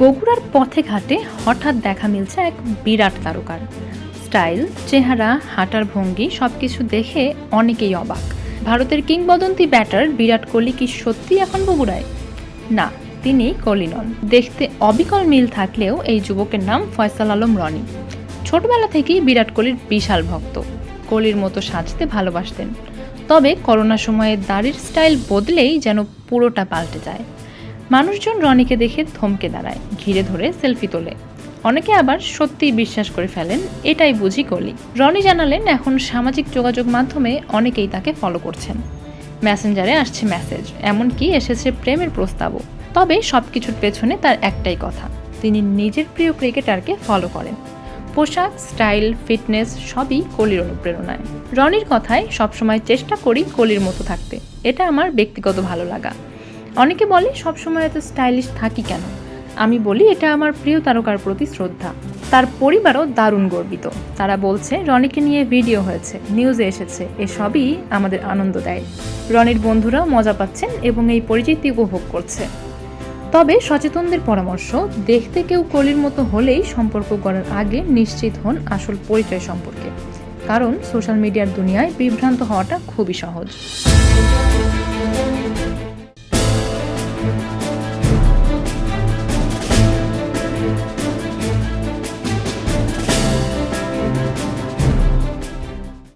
বগুড়ার পথে ঘাটে হঠাৎ দেখা মিলছে এক বিরাট তারকার। স্টাইল, চেহারা, হাঁটার ভঙ্গি সবকিছু দেখে অনেকেই অবাক। ভারতের কিংবদন্তি ব্যাটার বিরাট কোহলি কি সত্যি এখন বগুড়ায়? না, তিনি কোহলি নন। দেখতে অবিকল মিল থাকলেও এই যুবকের নাম ফয়সাল আলম রনি। ছোটবেলা থেকেই বিরাট কোহলির বিশাল ভক্ত। কোহলির মতো সাজতে ভালোবাসতেন। তবে করোনা সময়ে দাড়ির স্টাইল বদলেই যেন পুরোটা পাল্টে যায়। মানুষজন রনিকে দেখে থমকে দাঁড়ায়, ঘিরে ধরে সেলফি তোলে। অনেকে আবার সত্যিই বিশ্বাস করে ফেলেন, এটাই বুঝি কলি। রনি জানালেন, এখন সামাজিক যোগাযোগ মাধ্যমে অনেকেই তাকে ফলো করছেন। মেসেঞ্জারে আসছে মেসেজ এমনকি এসেছে প্রেমের প্রস্তাবও। তবে সব কিছুর পেছনে তার একটাই কথা, তিনি নিজের প্রিয় ক্রিকেটারকে ফলো করেন। পোশাক স্টাইল ফিটনেস সবই কলির অনুপ্রেরণায়। রনির কথায় সবসময় চেষ্টা করি কলির মতো থাকতে, এটা আমার ব্যক্তিগত ভালো লাগা। অনেকে বলে সবসময় এত স্টাইলিশ থাকি কেন? আমি বলি, এটা আমার প্রিয় তারকার প্রতি শ্রদ্ধা। তার পরিবারও দারুণ গর্বিত। তারা বলছে, রনিকে নিয়ে ভিডিও হয়েছে, নিউজে এসেছে। এসবই আমাদের আনন্দ দেয়। রনির বন্ধুরাও মজা পাচ্ছেন এবং এই পরিচিতি উপভোগ করছে। তবে সচেতনদের পরামর্শ, দেখতে কেউ কলির মতো হলেই সম্পর্ক করার আগে নিশ্চিত হন আসল পরিচয় সম্পর্কে। কারণ সোশ্যাল মিডিয়ার দুনিয়ায় বিভ্রান্ত হওয়াটা খুবই সহজ।